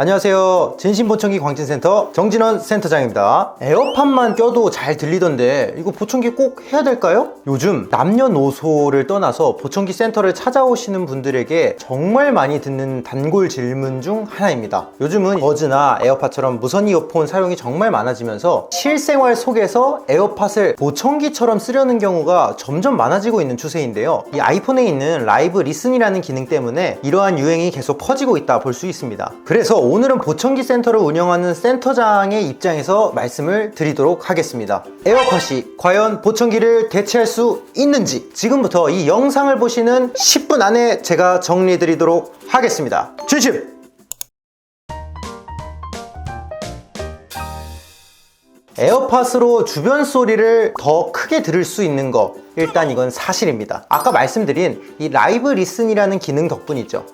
안녕하세요. 진심보청기 광진센터 정진원 센터장입니다. 에어팟만 껴도 잘 들리던데 이거 보청기 꼭 해야 될까요? 요즘 남녀노소를 떠나서 보청기 센터를 찾아오시는 분들에게 정말 많이 듣는 단골 질문 중 하나입니다. 요즘은 버즈나 에어팟처럼 무선 이어폰 사용이 정말 많아지면서 실생활 속에서 에어팟을 보청기처럼 쓰려는 경우가 점점 많아지고 있는 추세인데요. 이 아이폰에 있는 라이브 리슨이라는 기능 때문에 이러한 유행이 계속 퍼지고 있다 볼 수 있습니다. 그래서 오늘은 보청기 센터를 운영하는 센터장의 입장에서 말씀을 드리도록 하겠습니다. 에어팟이 과연 보청기를 대체할 수 있는지 지금부터 이 영상을 보시는 10분 안에 제가 정리해 드리도록 하겠습니다. 진심! 에어팟으로 주변 소리를 더 크게 들을 수 있는 거 일단 이건 사실입니다 아까 말씀드린 이 라이브 리슨이라는 기능 덕분이죠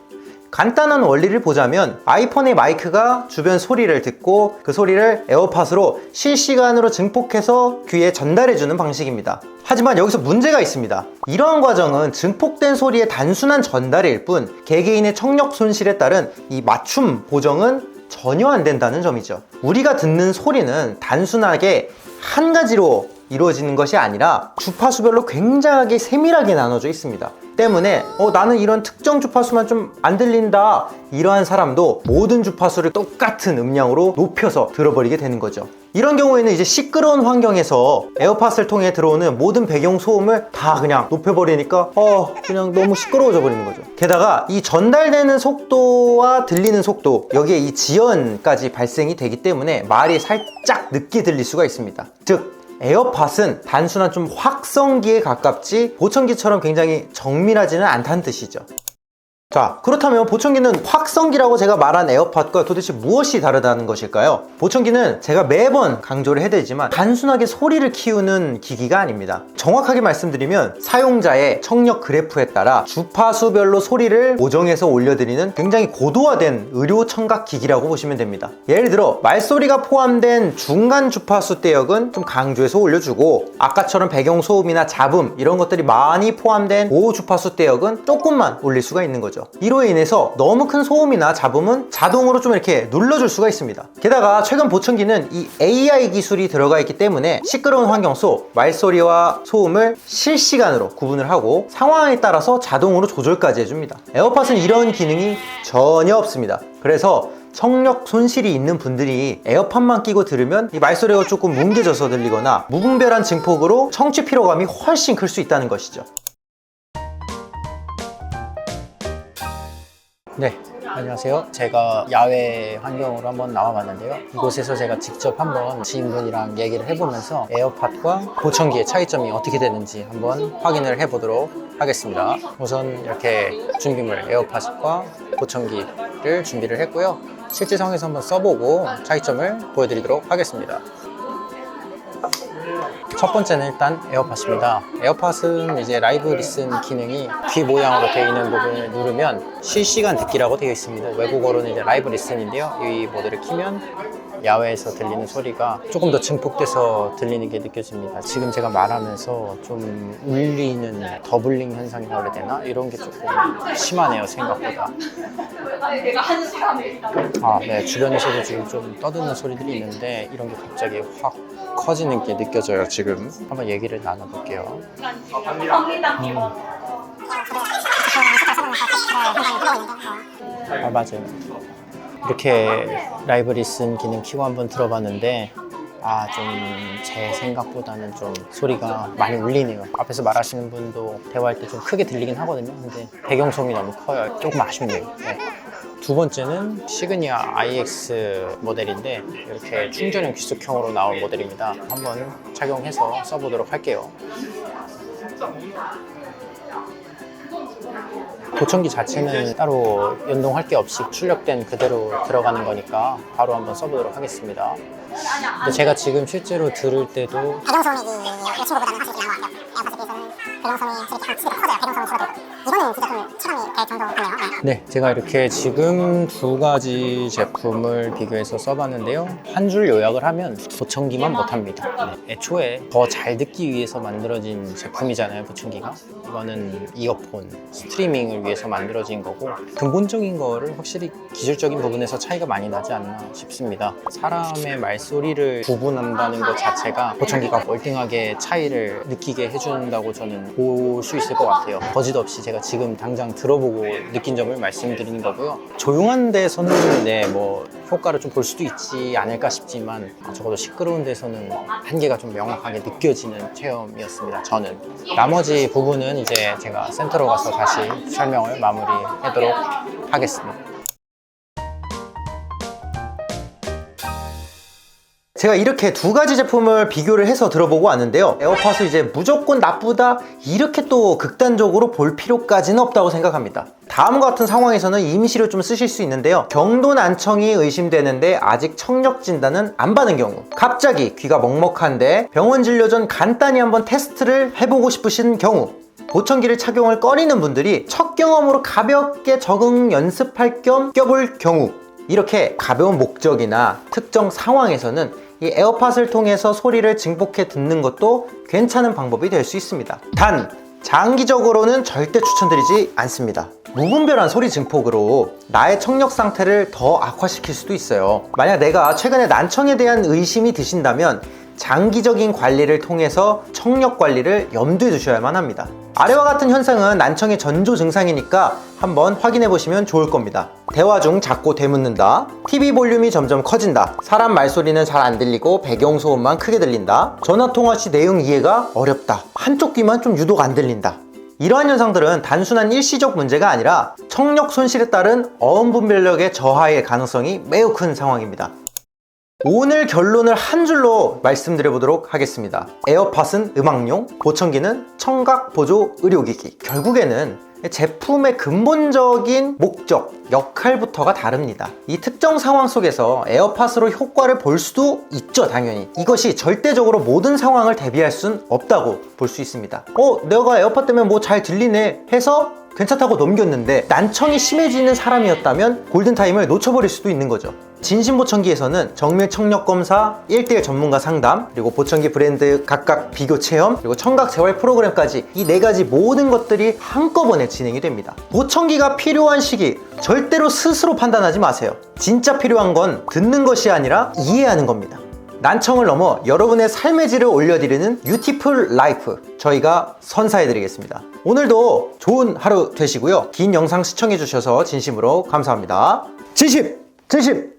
간단한 원리를 보자면 아이폰의 마이크가 주변 소리를 듣고 그 소리를 에어팟으로 실시간으로 증폭해서 귀에 전달해주는 방식입니다. 하지만 여기서 문제가 있습니다. 이러한 과정은 증폭된 소리의 단순한 전달일 뿐 개개인의 청력 손실에 따른 이 맞춤 보정은 전혀 안 된다는 점이죠. 우리가 듣는 소리는 단순하게 한 가지로 이루어지는 것이 아니라 주파수별로 굉장하게 세밀하게 나눠져 있습니다. 때문에 어, 나는 이런 특정 주파수만 좀 안 들린다 이러한 사람도 모든 주파수를 똑같은 음량으로 높여서 들어버리게 되는 거죠. 이런 경우에는 이제 시끄러운 환경에서 에어팟을 통해 들어오는 모든 배경 소음을 다 그냥 높여버리니까 어 그냥 너무 시끄러워져 버리는 거죠. 게다가 이 전달되는 속도와 들리는 속도 여기에 이 지연까지 발생이 되기 때문에 말이 살짝 늦게 들릴 수가 있습니다. 즉 에어팟은 단순한 좀 확성기에 가깝지 보청기처럼 굉장히 정밀하지는 않다는 뜻이죠. 자, 그렇다면 보청기는 확성기라고 제가 말한 에어팟과 도대체 무엇이 다르다는 것일까요? 보청기는 제가 매번 강조를 해드리지만 단순하게 소리를 키우는 기기가 아닙니다. 정확하게 말씀드리면 사용자의 청력 그래프에 따라 주파수별로 소리를 보정해서 올려드리는 굉장히 고도화된 의료 청각 기기라고 보시면 됩니다. 예를 들어 말소리가 포함된 중간 주파수 대역은 좀 강조해서 올려주고 아까처럼 배경 소음이나 잡음 이런 것들이 많이 포함된 고주파수 대역은 조금만 올릴 수가 있는 거죠. 이로 인해서 너무 큰 소음이나 잡음은 자동으로 좀 이렇게 눌러줄 수가 있습니다. 게다가 최근 보청기는 이 AI 기술이 들어가 있기 때문에 시끄러운 환경 속 말소리와 소음을 실시간으로 구분을 하고 상황에 따라서 자동으로 조절까지 해줍니다. 에어팟은 이런 기능이 전혀 없습니다. 그래서 청력 손실이 있는 분들이 에어팟만 끼고 들으면 이 말소리가 조금 뭉개져서 들리거나 무분별한 증폭으로 청취 피로감이 훨씬 클 수 있다는 것이죠. 네, 안녕하세요. 제가 야외 환경으로 한번 나와봤는데요. 이곳에서 제가 직접 한번 지인분이랑 얘기를 해보면서 에어팟과 보청기의 차이점이 어떻게 되는지 한번 확인을 해보도록 하겠습니다. 우선 이렇게 준비물 에어팟과 보청기를 준비를 했고요. 실제 상황에서 한번 써보고 차이점을 보여드리도록 하겠습니다. 첫 번째는 일단 에어팟입니다. 에어팟은 이제 라이브 리슨 기능이 귀 모양으로 되어 있는 부분을 누르면 실시간 듣기라고 되어 있습니다. 외국어로는 이제 라이브 리슨인데요. 이 모드를 키면 야외에서 들리는 소리가 조금 더 증폭돼서 들리는 게 느껴집니다. 지금 제가 말하면서 좀 울리는 더블링 현상이라고 해야 되나? 이런 게 조금 심하네요, 생각보다. 아, 네. 주변에서도 지금 좀 떠드는 소리들이 있는데 이런 게 갑자기 확 커지는 게 느껴져요, 지금. 한번 얘기를 나눠볼게요. 아, 맞아요. 이렇게 라이브 리슨 기능 키고 한번 들어봤는데 아, 좀 제 생각보다는 좀 소리가 많이 울리네요. 앞에서 말하시는 분도 대화할 때 좀 크게 들리긴 하거든요. 근데 배경 소음이 너무 커요. 조금 아쉽네요. 네. 두 번째는 시그니아 IX 모델인데 이렇게 충전형 귀속형으로 나온 모델입니다. 한번 착용해서 써보도록 할게요. 보청기 자체는 따로 연동할 게 없이 출력된 그대로 들어가는 거니까 바로 한번 써보도록 하겠습니다. 근데 제가 지금 실제로 들을 때도 배경소음이 이 친구보다는 확실히 나은 것 같아요. 에어팟에 비해서는 배경성이 확실히 커져요. 배경성은 줄어들고. 이거는 진짜 좀 체감이 네. 네, 제가 이렇게 지금 두 가지 제품을 비교해서 써봤는데요. 한 줄 요약을 하면 보청기만 못합니다. 네, 애초에 더 잘 듣기 위해서 만들어진 제품이잖아요, 보청기가. 이거는 이어폰, 스트리밍을 위해서 만들어진 거고 근본적인 거를 확실히 기술적인 부분에서 차이가 많이 나지 않나 싶습니다. 사람의 말소리를 구분한다는 것 자체가 보청기가 월등하게 차이를 느끼게 해준다고 저는 볼 수 있을 것 같아요. 거짓 없이 제가 지금 당장 들어보고 느낀 점을 말씀드리는 거고요. 조용한 데서는 네, 뭐 효과를 좀 볼 수도 있지 않을까 싶지만 적어도 시끄러운 데서는 한계가 좀 명확하게 느껴지는 체험이었습니다. 저는 나머지 부분은 이제 제가 센터로 가서 다시 설명을 마무리하도록 하겠습니다. 제가 이렇게 두 가지 제품을 비교를 해서 들어보고 왔는데요. 에어팟을 이제 무조건 나쁘다 이렇게 또 극단적으로 볼 필요까지는 없다고 생각합니다. 다음과 같은 상황에서는 임시로 좀 쓰실 수 있는데요. 경도 난청이 의심되는데 아직 청력 진단은 안 받은 경우, 갑자기 귀가 먹먹한데 병원 진료 전 간단히 한번 테스트를 해보고 싶으신 경우, 보청기를 착용을 꺼리는 분들이 첫 경험으로 가볍게 적응 연습할 겸 껴볼 경우 이렇게 가벼운 목적이나 특정 상황에서는 이 에어팟을 통해서 소리를 증폭해 듣는 것도 괜찮은 방법이 될 수 있습니다. 단 장기적으로는 절대 추천드리지 않습니다. 무분별한 소리 증폭으로 나의 청력 상태를 더 악화시킬 수도 있어요. 만약 내가 최근에 난청에 대한 의심이 드신다면 장기적인 관리를 통해서 청력 관리를 염두에 두셔야만 합니다. 아래와 같은 현상은 난청의 전조 증상이니까 한번 확인해 보시면 좋을 겁니다. 대화 중 자꾸 되묻는다. TV 볼륨이 점점 커진다. 사람 말소리는 잘 안 들리고 배경 소음만 크게 들린다. 전화 통화 시 내용 이해가 어렵다. 한쪽 귀만 좀 유독 안 들린다. 이러한 현상들은 단순한 일시적 문제가 아니라 청력 손실에 따른 어음 분별력의 저하의 가능성이 매우 큰 상황입니다. 오늘 결론을 한 줄로 말씀드려 보도록 하겠습니다. 에어팟은 음악용, 보청기는 청각 보조 의료기기. 결국에는 제품의 근본적인 목적, 역할부터가 다릅니다. 이 특정 상황 속에서 에어팟으로 효과를 볼 수도 있죠, 당연히. 이것이 절대적으로 모든 상황을 대비할 순 없다고 볼 수 있습니다. 어, 내가 에어팟 때문에 뭐 잘 들리네 해서 괜찮다고 넘겼는데 난청이 심해지는 사람이었다면 골든타임을 놓쳐버릴 수도 있는 거죠. 진심보청기에서는 정밀 청력 검사, 1대1 전문가 상담, 그리고 보청기 브랜드 각각 비교 체험, 그리고 청각 재활 프로그램까지 이 네 가지 모든 것들이 한꺼번에 진행이 됩니다. 보청기가 필요한 시기 절대로 스스로 판단하지 마세요. 진짜 필요한 건 듣는 것이 아니라 이해하는 겁니다. 난청을 넘어 여러분의 삶의 질을 올려드리는 뷰티풀 라이프 저희가 선사해드리겠습니다. 오늘도 좋은 하루 되시고요. 긴 영상 시청해주셔서 진심으로 감사합니다. 진심! 진심!